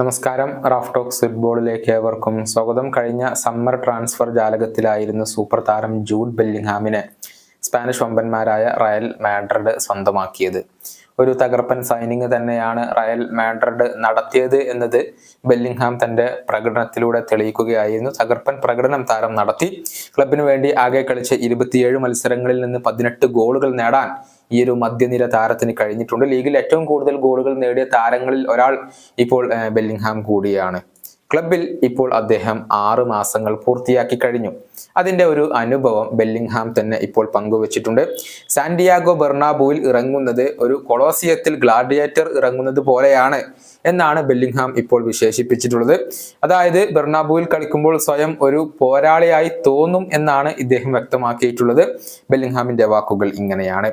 നമസ്കാരം. Raf talks ഫുട്ബോളിലേക്ക് ഏവർക്കും സ്വാഗതം. കഴിഞ്ഞ സമ്മർ ട്രാൻസ്ഫർ ജാലകത്തിലായിരുന്നു സൂപ്പർ താരം ജൂഡ് ബെല്ലിംഗ്ഹാമിനെ സ്പാനിഷ് വമ്പന്മാരായ റയൽ മാഡ്രിഡ് സ്വന്തമാക്കിയത്. ഒരു തകർപ്പൻ സൈനിങ് തന്നെയാണ് റയൽ മാഡ്രിഡ് നടത്തിയത് എന്നത് ബെല്ലിംഗ്ഹാം തന്റെ പ്രകടനത്തിലൂടെ തെളിയിക്കുകയായിരുന്നു. തകർപ്പൻ പ്രകടനം താരം നടത്തി. ക്ലബിനു വേണ്ടി ആകെ കളിച്ച് ഇരുപത്തിയേഴ് മത്സരങ്ങളിൽ നിന്ന് പതിനെട്ട് ഗോളുകൾ നേടാൻ ഈ ഒരു മധ്യനിര താരത്തിന് കഴിഞ്ഞിട്ടുണ്ട്. ലീഗിൽ ഏറ്റവും കൂടുതൽ ഗോളുകൾ നേടിയ താരങ്ങളിൽ ഒരാൾ ഇപ്പോൾ ബെല്ലിംഗ്ഹാം കൂടിയാണ്. ക്ലബിൽ ഇപ്പോൾ അദ്ദേഹം ആറ് മാസങ്ങൾ പൂർത്തിയാക്കി കഴിഞ്ഞു. അതിന്റെ ഒരു അനുഭവം ബെല്ലിംഗ്ഹാം തന്നെ ഇപ്പോൾ പങ്കുവച്ചിട്ടുണ്ട്. സാന്റിയാഗോ ബെർണാബുവിൽ ഇറങ്ങുന്നത് ഒരു കൊളോസിയത്തിൽ ഗ്ലാഡിയേറ്റർ ഇറങ്ങുന്നത് പോലെയാണ് എന്നാണ് ബെല്ലിംഗ്ഹാം ഇപ്പോൾ വിശേഷിപ്പിച്ചിട്ടുള്ളത്. അതായത് ബെർണാബുവിൽ കളിക്കുമ്പോൾ സ്വയം ഒരു പോരാളിയായി തോന്നും എന്നാണ് ഇദ്ദേഹം വ്യക്തമാക്കിയിട്ടുള്ളത്. ബെല്ലിംഗ്ഹാമിന്റെ വാക്കുകൾ ഇങ്ങനെയാണ്.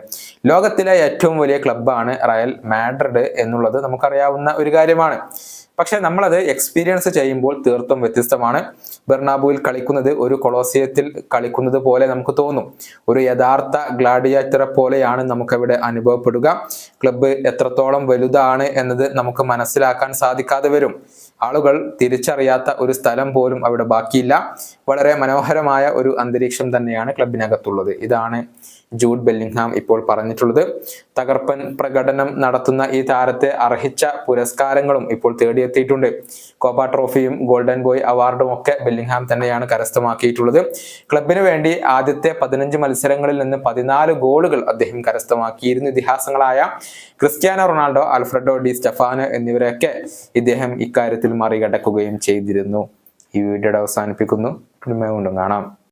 ലോകത്തിലെ ഏറ്റവും വലിയ ക്ലബ്ബാണ് റയൽ മാഡ്രിഡ് എന്നുള്ളത് നമുക്കറിയാവുന്ന ഒരു കാര്യമാണ്. പക്ഷെ നമ്മളത് എക്സ്പീരിയൻസ് ചെയ്യുമ്പോൾ തീർത്തും വ്യത്യസ്തമാണ്. ബെർണാബുവിൽ കളിക്കുന്നത് ഒരു കൊളോസിയത്തിൽ കളിക്കുന്നത് പോലെ നമുക്ക് തോന്നും. ഒരു യഥാർത്ഥ ഗ്ലാഡിയേറ്ററെ പോലെയാണ് നമുക്കവിടെ അനുഭവപ്പെടുക. ക്ലബ്ബ് എത്രത്തോളം വലുതാണ് എന്നത് നമുക്ക് മനസ്സിലാക്കാൻ സാധിക്കാതെ വരും. ആളുകൾ തിരിച്ചറിയാത്ത ഒരു സ്ഥലം പോലും അവിടെ ബാക്കിയില്ല. വളരെ മനോഹരമായ ഒരു അന്തരീക്ഷം തന്നെയാണ് ക്ലബിനകത്തുള്ളത്. ഇതാണ് ജൂഡ് ബെല്ലിംഗ്ഹാം ഇപ്പോൾ പറഞ്ഞിട്ടുള്ളത്. തകർപ്പൻ പ്രകടനം നടത്തുന്ന ഈ താരത്തെ അർഹിച്ച പുരസ്കാരങ്ങളും ഇപ്പോൾ തേടിയെത്തിയിട്ടുണ്ട്. കോപ്പ ട്രോഫിയും ഗോൾഡൻ ബോയ് അവാർഡും ഒക്കെ ബെല്ലിംഗ്ഹാം തന്നെയാണ് കരസ്ഥമാക്കിയിട്ടുള്ളത്. ക്ലബിന് വേണ്ടി ആദ്യത്തെ പതിനഞ്ച് മത്സരങ്ങളിൽ നിന്ന് പതിനാല് ഗോളുകൾ അദ്ദേഹം കരസ്ഥമാക്കിയിരുന്നു. ഇതിഹാസങ്ങളായ Cristiano Ronaldo Alfredo Di Stefano എന്നിവരെയൊക്കെ ഇദ്ദേഹം ഇക്കാര്യത്തിൽ മറികടക്കുകയും ചെയ്തിരുന്നു. ഈ വീഡിയോയുടെ അവസാനിപ്പിക്കുന്നു. വീണ്ടും കാണാം.